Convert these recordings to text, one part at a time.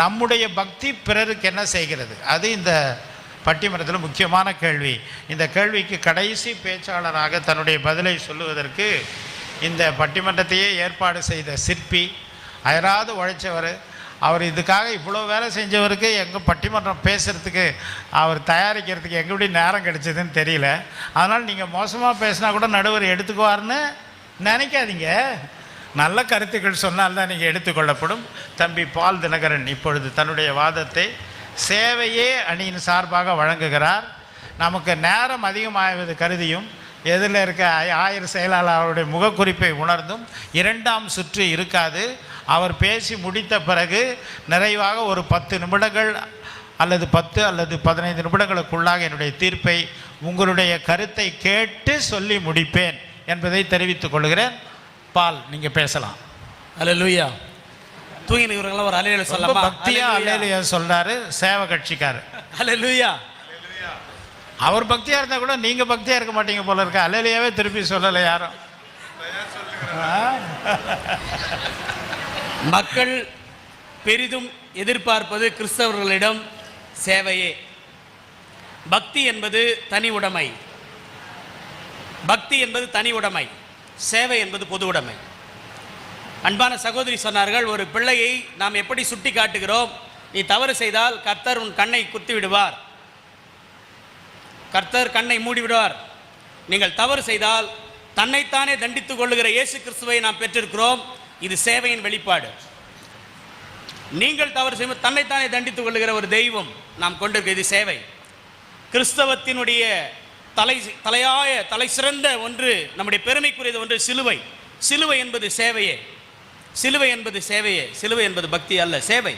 நம்முடைய பக்தி பிறருக்கு என்ன செய்கிறது? அது இந்த பட்டிமன்றத்தில் முக்கியமான கேள்வி. இந்த கேள்விக்கு கடைசி பேச்சாளராக தன்னுடைய பதிலை சொல்லுவதற்கு இந்த பட்டிமன்றத்தையே ஏற்பாடு செய்த சிற்பி அயராது உழைச்சவர். அவர் இதுக்காக இவ்வளோ வேலை செஞ்சவருக்கு எங்கள் பட்டிமன்றம் பேசுகிறதுக்கு அவர் தயாரிக்கிறதுக்கு எங்கேப்படி நேரம் கிடைச்சதுன்னு தெரியல. அதனால் நீங்கள் மோசமாக பேசினா கூட நடுவர் எடுத்துக்குவார்னு நினைக்காதீங்க. நல்ல கருத்துக்கள் சொன்னால் தான் நீங்கள் எடுத்துக்கொள்ளப்படும் தம்பி பால் தினகரன் இப்பொழுது தன்னுடைய வாதத்தை சேவையே அணியின் சார்பாக வழங்குகிறார். நமக்கு நேரம் அதிகமாகுவது கருதியும் எதில் இருக்க ஆயிரம் செயலாளர் அவருடைய முகக்குறிப்பை உணர்ந்தும் இரண்டாம் சுற்று இருக்காது. அவர் பேசி முடித்த பிறகு நிறைவாக ஒரு பத்து நிமிடங்கள் அல்லது பத்து அல்லது பதினைந்து நிமிடங்களுக்குள்ளாக என்னுடைய தீர்ப்பை உங்களுடைய கருத்தை கேட்டு சொல்லி முடிப்பேன் என்பதை தெரிவித்துக் கொள்கிறேன். பால் நீங்கள் பேசலாம். அல்லேலூயா தூங்கி நிற்கிறவங்களாம் ஒரு அலையில சொல்லலாமா? பக்தியா அல்லேலியா சொல்றாரு சேவை கட்சிக்காரு. அல்லேலூயா அவர் பக்தியா இருந்தா கூட நீங்க பக்தியா இருக்க மாட்டீங்க போல இருக்க. அல்லேலியாவே திருப்பி சொல்லலை யாரும். மக்கள் பெரிதும் எதிர்பார்ப்பது கிறிஸ்தவர்களிடம் சேவையே. பக்தி என்பது தனி உடைமை. பக்தி என்பது தனி உடைமை. சேவை என்பது பொது உடைமை. அன்பான சகோதரி சொன்னார்கள் ஒரு பிள்ளையை நாம் எப்படி சுட்டி காட்டுகிறோம்? நீ தவறு செய்தால் கர்த்தர் உன் கண்ணை குத்தி விடுவார் கர்த்தர் கண்ணை மூடி விடுவார் நீங்கள் தவறு செய்தால் தன்னைத்தானே தண்டித்துக் கொள்ளுகிற இயேசு கிறிஸ்துவை நாம் பெற்றிருக்கிறோம். இது சேவையின் வெளிப்பாடு. நீங்கள் தவறு செய்யும் தன்னைத்தானே தண்டித்துக் கொள்ளுகிற ஒரு தெய்வம் நாம் கொண்டிருக்க இது சேவை. கிறிஸ்தவத்தினுடைய தலை தலையாய தலை சிறந்த ஒன்று நம்முடைய பெருமைக்குரியது ஒன்று சிலுவை. சிலுவை என்பது சேவையே. சிலுவை என்பது சேவையே. சிலுவை என்பது பக்தி அல்ல சேவை.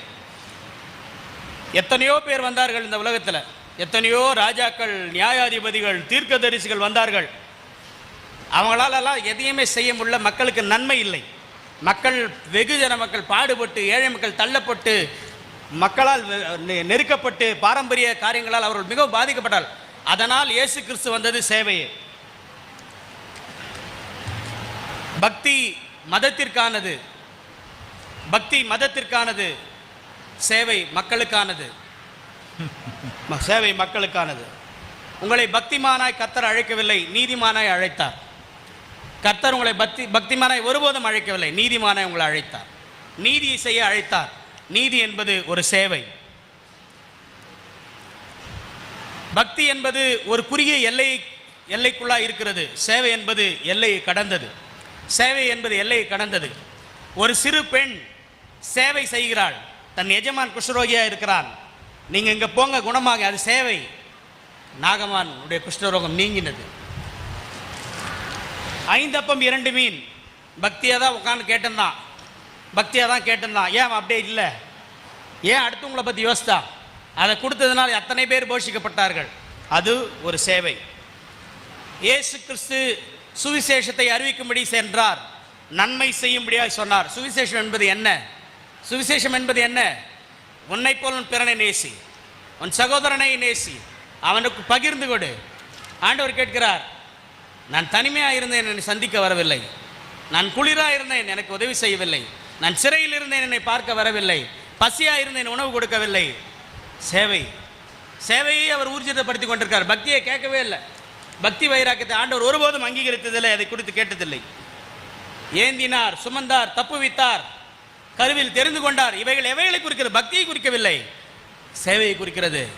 எத்தனையோ பேர் வந்தார்கள் இந்த உலகத்தில். எத்தனையோ ராஜாக்கள் நியாயாதிபதிகள் தீர்க்கதரிசிகள் வந்தார்கள். அவங்களாலெல்லாம் எதையுமே செய்ய முடியல மக்களுக்கு நன்மை இல்லை. மக்கள் வெகுஜன மக்கள் பாடுபட்டு ஏழை மக்கள் தள்ளப்பட்டு மக்களால் நெருக்கப்பட்டு பாரம்பரிய காரியங்களால் அவர்கள் மிகவும் பாதிக்கப்பட்டார் அதனால் இயேசு கிறிஸ்து வந்தது சேவையே. பக்தி மதத்திற்கானது. பக்தி மதத்திற்கானது. சேவை மக்களுக்கானது. சேவை மக்களுக்கானது. உங்களை பக்திமானாய் கத்தர் அழைக்கவில்லை நீதிமானாய் அழைத்தார். கர்த்தர் உங்களை பக்தி பக்திமானாய் ஒருபோதும் அழைக்கவில்லை நீதிமானாய் உங்களை அழைத்தார். நீதியை செய்ய அழைத்தார். நீதி என்பது ஒரு சேவை. பக்தி என்பது ஒரு குறுகிய எல்லை எல்லைக்குள்ளா இருக்கிறது. சேவை என்பது எல்லையை கடந்தது. சேவை என்பது எல்லையை கடந்தது. ஒரு சிறு பெண் சேவை செய்கிறாள். தன் எஜமான் குஷ்டரோகியா இருக்கிறான். நீங்கள் இங்கே போங்க குணமாக. அது சேவை. நாகமான் உடைய குஷ்டரோகம் நீங்கினது. ஐந்தப்பம் இரண்டு மீன். பக்தியாக தான் உட்காந்து கேட்டிருந்தான் பக்தியாக தான் கேட்டிருந்தான் ஏன் அப்படியே இல்லை? ஏன் அடுத்தவங்களை பற்றி யோசித்தா அதை கொடுத்ததுனால அத்தனை பேர் போஷிக்கப்பட்டார்கள்? அது ஒரு சேவை. இயேசு கிறிஸ்து சுவிசேஷத்தை அறிவிக்கும்படி சென்றார். நன்மை செய்யும்படியாக சொன்னார். சுவிசேஷம் என்பது என்ன? சுவிசேஷம் என்பது என்ன? உன்னை போல் உன் பிறனை நேசி. உன் சகோதரனை நேசி. அவனுக்கு பகிர்ந்து கொடு. ஆண்டவர் கேட்கிறார் நான் தனிமையாக இருந்தேன் என்னை சந்திக்க வரவில்லை. நான் குளிராக இருந்தேன் எனக்கு உதவி செய்யவில்லை. நான் சிறையில் இருந்தேன் என்னை பார்க்க வரவில்லை. பசியாக இருந்தேன் உணவு கொடுக்கவில்லை. சேவை. சேவையை அவர் ஊர்ஜிதப்படுத்தி கொண்டிருக்கார். பக்தியை கேட்கவே இல்லை. பக்தி வைராக்கியத்தை ஆண்டவர் ஒருபோதும் அங்கீகரித்ததில்லை அதை குறித்து கேட்டதில்லை. ஏந்தினார் சுமந்தார் தப்புவித்தார் கருவில் தெரிந்து கொண்டார். இவைகள் எவைகளை குறிக்கிறது? பக்தியை குறிக்கவில்லை. சேவையை குறிக்கிறது.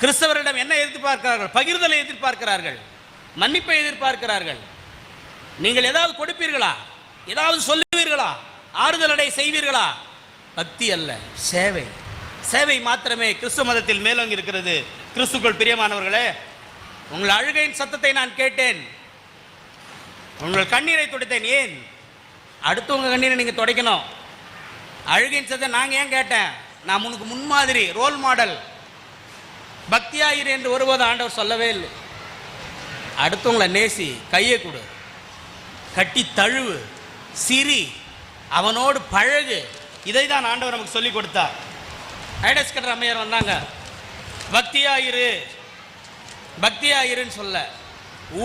கிறிஸ்தவரிடம் என்ன எதிர்பார்க்கிறார்கள்? பகிர்தலை எதிர்பார்க்கிறார்கள். மன்னிப்பை எதிர்பார்க்கிறார்கள். நீங்கள் ஏதாவது கொடுப்பீர்களா? ஏதாவது சொல்லுவீர்களா? ஆறுதலடை செய்வீர்களா? பக்தி அல்ல சேவை. சேவை மாத்திரமே கிறிஸ்துவ மதத்தில் மேலோங்கி இருக்கிறது. கிறிஸ்துக்குள் பிரியமானவர்களே உங்கள் அழுகையின் சத்தத்தை நான் கேட்டேன். உங்கள் கண்ணீரை துடைத்தேன். ஏன்? அடுத்து உங்கள் கண்ணீரை நீங்கள் துடைக்கணும். அழுகையின் சத்தம் நாங்கள் ஏன் கேட்டேன்? நான் உனக்கு முன்மாதிரி ரோல் மாடல் பக்தியாயிரு என்று ஒருபோது ஆண்டவர் சொல்லவே இல்லை. அடுத்தவங்களை நேசி கையை கொடு. கட்டி தழுவு சிரி அவனோடு பழகு. இதை தான் ஆண்டவர் நமக்கு சொல்லிக் கொடுத்தார். ஐடஸ் கட்டுற அம்மையார் வந்தாங்க. பக்தியாயிரு பக்தியாயிருன்னு சொல்ல.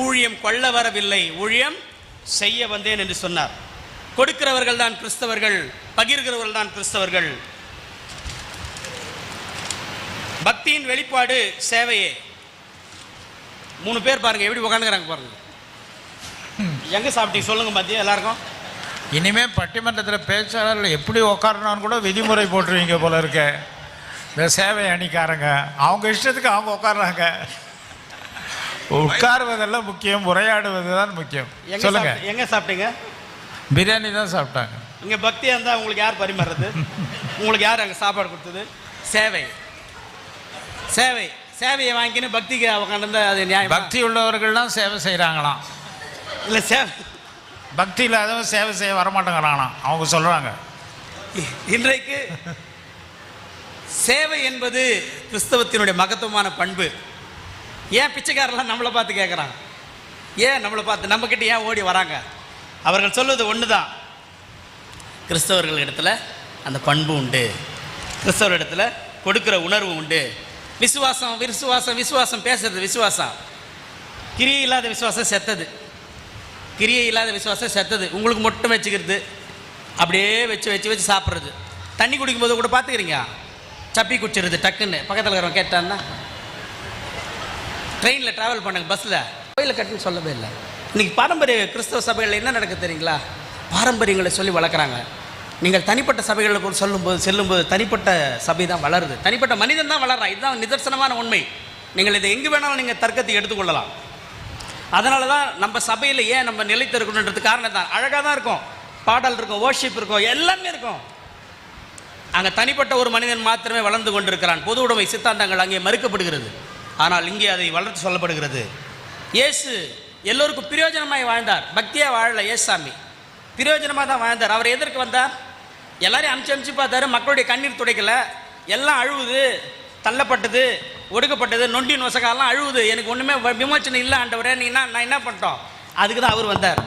ஊழியம் கொள்ள வரவில்லை. ஊழியம் செய்ய வந்தேன் என்று சொன்னார். கொடுக்கிறவர்கள் தான் கிறிஸ்தவர்கள் பகிர்கிறவர்கள் தான் கிறிஸ்தவர்கள். பக்தியின் வெளிப்பாடு சேவையே. மூணு பேர் பாருங்க எப்படி உட்காந்துக்கிறாங்க பாருங்க. எங்க சாப்பிட்டீங்க? சொல்லுங்க மத்திய எல்லாருக்கும்? இனிமே பட்டிமன்றத்தில் பேச்சாளர்கள் எப்படி உட்காரணும்னு கூட விதிமுறை போட்டுருவீங்க போல இருக்க. இந்த சேவை அணிக்காரங்க. அவங்க இஷ்டத்துக்கு அவங்க உட்கார்றாங்க. உட்காருவதெல்லாம் முக்கியம் உரையாடுவது தான் முக்கியம். எங்க சொல்லுங்க. எங்க சாப்பிட்டீங்க? பிரியாணி தான் சாப்பிட்டாங்க. இங்க பக்தியா இருந்தா உங்களுக்கு யார் பரிமாறுறது? உங்களுக்கு யார் அங்க சாப்பாடு கொடுத்தது? சேவை. சேவை. சேவையை வாங்கிக்கின்னு பக்திக்கு உட்காந்து அது நியாயம்? பக்தி உள்ளவர்கள்லாம் சேவை செய்கிறாங்களாம் இல்ல சேவை பக்தி இல்லாதவன் சேவை செய்ய வரமாட்டேங்கிறாங்களாம் அவங்க சொல்கிறாங்க இன்றைக்கு சேவை என்பது கிறிஸ்தவத்தினுடைய மகத்துவமான பண்பு. ஏன் பிச்சைக்காரெல்லாம் நம்மளை பார்த்து கேட்குறாங்க ஏன் நம்மளை பார்த்து? நம்மக்கிட்ட ஏன் ஓடி வராங்க? அவர்கள் சொல்வது ஒன்று தான் கிறிஸ்தவர்கள் இடத்துல அந்த பண்பு உண்டு. கிறிஸ்தவர் இடத்துல கொடுக்குற உணர்வு உண்டு. விசுவாசம் விசுவாசம் விசுவாசம் பேசுறது விசுவாசம். கிரியை இல்லாத விசுவாசம் செத்தது. கிரியை இல்லாத விசுவாசம் செத்தது. உங்களுக்கு மட்டும் வச்சுக்கிறது. அப்படியே வச்சு வச்சு வச்சு சாப்பிட்றது. தண்ணி குடிக்கும்போது கூட பார்த்துக்கிறீங்க? சப்பி குடிச்சிருது டக்குன்னு. பக்கத்தில் இருக்கிறவங்க கேட்டான்னா ட்ரெயினில் ட்ராவல் பண்ணுங்க பஸ்ஸில் கோயிலில் கட்டுன்னு சொல்லவே இல்லை. இன்னைக்கு பாரம்பரிய கிறிஸ்தவ சபைகளில் என்ன நடக்குது தெரியுங்களா? பாரம்பரியங்களை சொல்லி வளர்க்குறாங்க. நீங்கள் தனிப்பட்ட சபைகளில் கூட சொல்லும்போது செல்லும்போது தனிப்பட்ட சபை தான் வளருது. தனிப்பட்ட மனிதன் தான் வளர்றான். இதுதான் நிதர்சனமான உண்மை. நீங்கள் இதை எங்கே வேணாலும் நீங்கள் தர்க்கத்தை எடுத்துக்கொள்ளலாம். அதனால தான் நம்ம சபையில் ஏன் நம்ம நிலைத்திருக்கணுன்றது காரணம் தான். அழகாக தான் இருக்கும். பாடல் இருக்கும் ஓஷிப் இருக்கும் எல்லாமே இருக்கும். அங்கே தனிப்பட்ட ஒரு மனிதன் மாத்திரமே வளர்ந்து கொண்டிருக்கிறான். பொது உடைமை சித்தாந்தங்கள் அங்கே மறுக்கப்படுகிறது. ஆனால் இங்கே அதை வளர்த்து சொல்லப்படுகிறது. இயேசு எல்லோருக்கும் பிரயோஜனமாய் வாழ்ந்தார். பக்தியாக வாழல ஏசாமி பிரயோஜனமாக தான் வாழ்ந்தார். அவர் எதற்கு வந்தார்? எல்லாரையும் அமுச்சு அமுச்சு பார்த்தாரு. மக்களுடைய கண்ணீர் துடைக்கல. எல்லாம் அழுவுது. தள்ளப்பட்டது. ஒடுக்கப்பட்டது. நொண்டி நொசகாலாம் அழுவுது. எனக்கு ஒன்றுமே விமோச்சனை இல்லை ஆண்டவரே. நீ என்ன நான் என்ன பண்ணிட்டோம்? அதுக்கு தான் அவர் வந்தார்.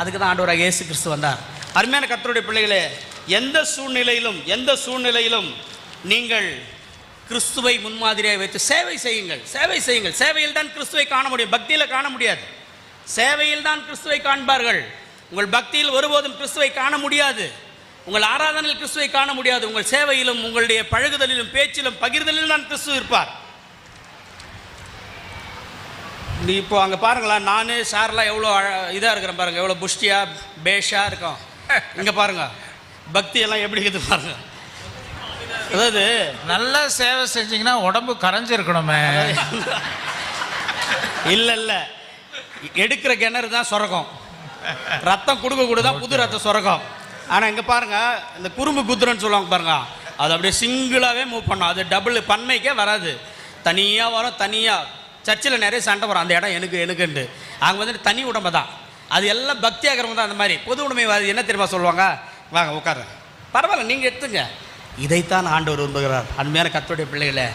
அதுக்கு தான் ஆண்டவராக இயேசு கிறிஸ்து வந்தார். அருமையான கத்தருடைய பிள்ளைகளே எந்த சூழ்நிலையிலும் எந்த சூழ்நிலையிலும் நீங்கள் கிறிஸ்துவை முன்மாதிரியாக வைத்து சேவை செய்யுங்கள் சேவை செய்யுங்கள். சேவையில் தான் கிறிஸ்துவை காண முடியும். பக்தியில் காண முடியாது. சேவையில் தான் கிறிஸ்துவை காண்பார்கள். உங்கள் பக்தியில் ஒருபோதும் கிறிஸ்துவை காண முடியாது. உங்கள் ஆராதனையில் கிறிஸ்துவை காண முடியாது. உங்கள் சேவையிலும் உங்களுடைய பழகுதலிலும் பேச்சிலும் பகிர்தலிலும் தான் கிறிஸ்து இருப்பார். நீ இப்போ அங்கே பாருங்களேன் நான் சார்லாம் எவ்வளோ இதாக இருக்கிறேன் பாருங்கள் எவ்வளோ புஷ்டியா பேஷாக இருக்கோம். இங்கே பாருங்கள் பக்தி எல்லாம் எப்படி இருக்குது பாருங்க. அதாவது நல்லா சேவை செஞ்சீங்கன்னா உடம்பு கரைஞ்சிருக்கணுமே. இல்லை இல்லை. எடுக்கிற கிணறு தான் சுரக்கும் ரத்தம் கொடுக்க கூட தான் புது ரத்தம் சுரக்கும் ஆனால் இங்கே பாருங்க இந்த குறும்பு குத்துறன்னு சொல்லுவாங்க பாருங்க. அது அப்படியே சிங்கிளாகவே மூவ் பண்ணும். அது டபுள் பன்மைக்கே வராது. தனியாக வரும் தனியாக சர்ச்சில் நிறைய சண்டை வரும். அந்த இடம் எனக்கு எனக்குன்ட்டு அங்கே வந்துட்டு தனி உடம்பு தான். அது எல்லாம் பக்தியாகிறவங்க தான் அந்த மாதிரி. பொது உடைமைவாதி என்ன தெரியுமா சொல்லுவாங்க? வாங்க உட்காரு பரவாயில்ல நீங்கள் எடுத்துங்க. இதைத்தான் ஆண்டவர் விரும்புகிறார். அருமையான கத்தோடைய பிள்ளைகளே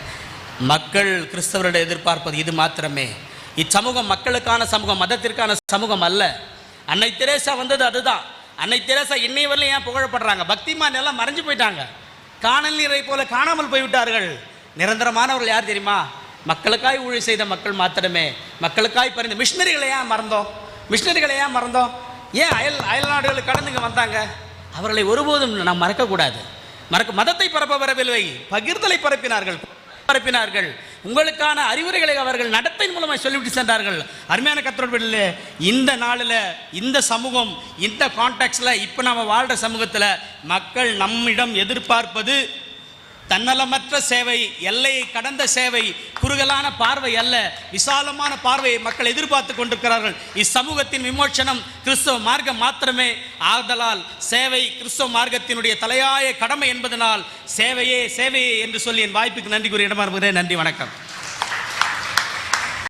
மக்கள் கிறிஸ்தவருடைய எதிர்பார்ப்பது இது மாத்திரமே. இச்சமூகம் மக்களுக்கான சமூகம் மதத்திற்கான சமூகம் அல்ல. அன்னை தெரேசா வந்தது அதுதான். அன்னை தெரேசா இன்னை வரலையும் ஏன் புகழப்படுறாங்க? பக்திமான் எல்லாம் மறைஞ்சு போயிட்டாங்க. காணல் நீரை போல காணாமல் போய்விட்டார்கள். நிரந்தரமானவர்கள் யார் தெரியுமா? மக்களுக்காய் ஊழல் செய்த மக்கள் மாத்திரமே. மக்களுக்காய் பரிந்து மிஷினரிகளை ஏன் மறந்தோம்? மிஷினரிகளை ஏன் மறந்தோம்? ஏன் அயல் அயல் நாடுகளுக்கு கடந்துங்க வந்தாங்க? அவர்களை ஒருபோதும் நாம் மறக்கக்கூடாது. மறக்க மதத்தை பரப்ப வரவில்லை. பகிர்தலை பரப்பினார்கள். பரப்பினார்கள். உங்களுக்கான அறிவுரைகளை அவர்கள் நடத்தையின் மூலமாக சொல்லிவிட்டு சென்றார்கள். அருமையான கத்தோடு இந்த நாளில் இந்த சமூகம் இந்த கான்டாக்ட்ஸில் இப்போ நம்ம வாழ்கிற சமூகத்தில் மக்கள் நம்மிடம் எதிர்பார்ப்பது தன்னலமற்ற சேவை எல்லையை கடந்த சேவை குறுகலான பார்வை அல்ல. விசாலமான பார்வையை மக்கள் எதிர்பார்த்து கொண்டிருக்கிறார்கள். இச்சமூகத்தின் விமோச்சனம் கிறிஸ்தவ மார்க்கம் மாத்திரமே. ஆதலால் சேவை கிறிஸ்தவ மார்க்கத்தினுடைய தலையாய கடமை என்பதனால் சேவையே சேவையே என்று சொல்லி என் வாய்ப்புக்கு நன்றி கூறி இடமா நன்றி வணக்கம்.